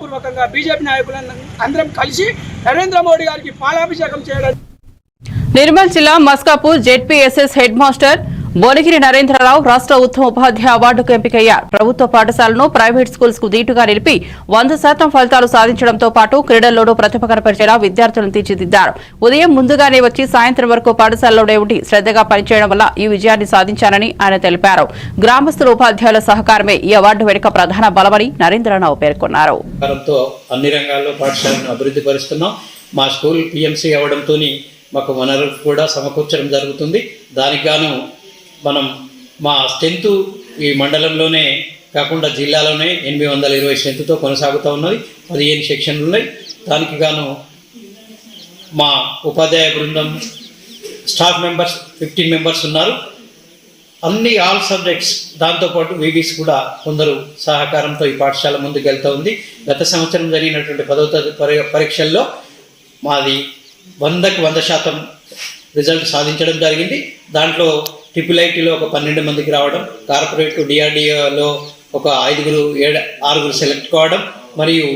పూర్వకంగా బీజేపీ నాయకులను అందరం కలిసి నరేంద్ర మోడీ గారికి పాలాభిషేకం చేయడం నిర్మల్ జిల్లా Maskapur ZPSS head master Bhuvanagiri Narendra Rao రాష్ట్ర ఉత్తమ ఉపాధ్యాయ అవార్డుకు ఎంపికయ్యారు. ప్రభుత్వ పాఠశాలను ప్రైవేట్ స్కూల్స్కు దీటుగా నిలిపి వంద శాతం ఫలితాలు సాధించడంతో పాటు క్రీడల్లోనూ ప్రతిభ కనపరిచేలా విద్యార్థులను తీర్చిదిద్దారు. ఉదయం ముందుగానే వచ్చి సాయంత్రం వరకు పాఠశాలలోనే ఉండి శ్రద్దగా పనిచేయడం వల్ల ఈ విజయాన్ని సాధించారని ఆయన తెలిపారు. గ్రామస్తుల ఉపాధ్యాయుల సహకారమే ఈ అవార్డు వెనుక ప్రధాన బలమని నరేంద్రరావు పేర్కొన్నారు. అన్ని రంగాల్లో పాఠశాలను అభివృద్ధి పరుస్తున్నాం. మా స్కూల్ మాకు వనరులు కూడా సమకూర్చడం జరుగుతుంది. దానికి గాను మనం మా స్ట్రెంత్ ఈ మండలంలోనే కాకుండా జిల్లాలోనే ఎనిమిది వందల ఇరవై స్ట్రెంత్తో కొనసాగుతూ ఉన్నది. పదిహేను సెక్షన్లు ఉన్నాయి. దానికి గాను మా ఉపాధ్యాయ బృందం స్టాఫ్ మెంబర్స్ ఫిఫ్టీన్ మెంబర్స్ ఉన్నారు. అన్ని ఆల్ సబ్జెక్ట్స్ దాంతోపాటు వీవీస్ కూడా కొందరు సహకారంతో ఈ పాఠశాల ముందుకు వెళ్తూ ఉంది. గత సంవత్సరం జరిగినటువంటి పదవ తరగతి పరీక్షల్లో మాది వందకు వంద శాతం రిజల్ట్ సాధించడం జరిగింది. దాంట్లో ట్రిపుల్ ఐటీలో ఒక పన్నెండు మందికి రావడం కార్పొరేట్ డిఆర్డిఓలో ఒక ఐదుగురు ఏడు ఆరుగురు సెలెక్ట్ కావడం మరియు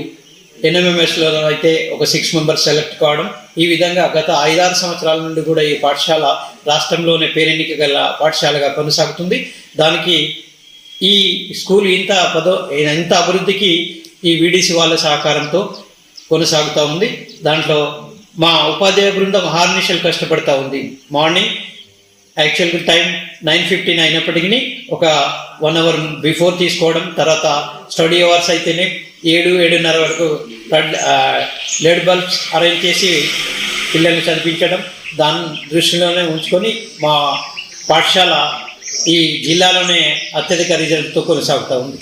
ఎన్ఎంఎంఎస్లో అయితే ఒక సిక్స్ మెంబర్స్ సెలెక్ట్ కావడం. ఈ విధంగా గత ఐదారు సంవత్సరాల నుండి కూడా ఈ పాఠశాల రాష్ట్రంలోనే పేరెన్నిక గల పాఠశాలగా కొనసాగుతుంది. దానికి ఈ స్కూల్ ఇంత పదో ఇంత అభివృద్ధికి ఈ వీడీసీ వాళ్ళ సహకారంతో కొనసాగుతూ ఉంది. దాంట్లో మా ఉపాధ్యాయ బృందం హార్నిషల్ కష్టపడతా ఉంది. మార్నింగ్ యాక్చువల్గా టైం నైన్ ఫిఫ్టీన్ అయినప్పటికీ ఒక వన్ అవర్ బిఫోర్ తీసుకోవడం తర్వాత స్టడీ అవర్స్ అయితేనే ఏడు ఏడున్నర వరకు లెడ్ బల్బ్స్ అరేంజ్ చేసి పిల్లల్ని చదివించడం దాన్ని దృష్టిలోనే ఉంచుకొని మా పాఠశాల ఈ జిల్లాలోనే అత్యధిక రిజల్ట్తో కొనసాగుతూ ఉంది.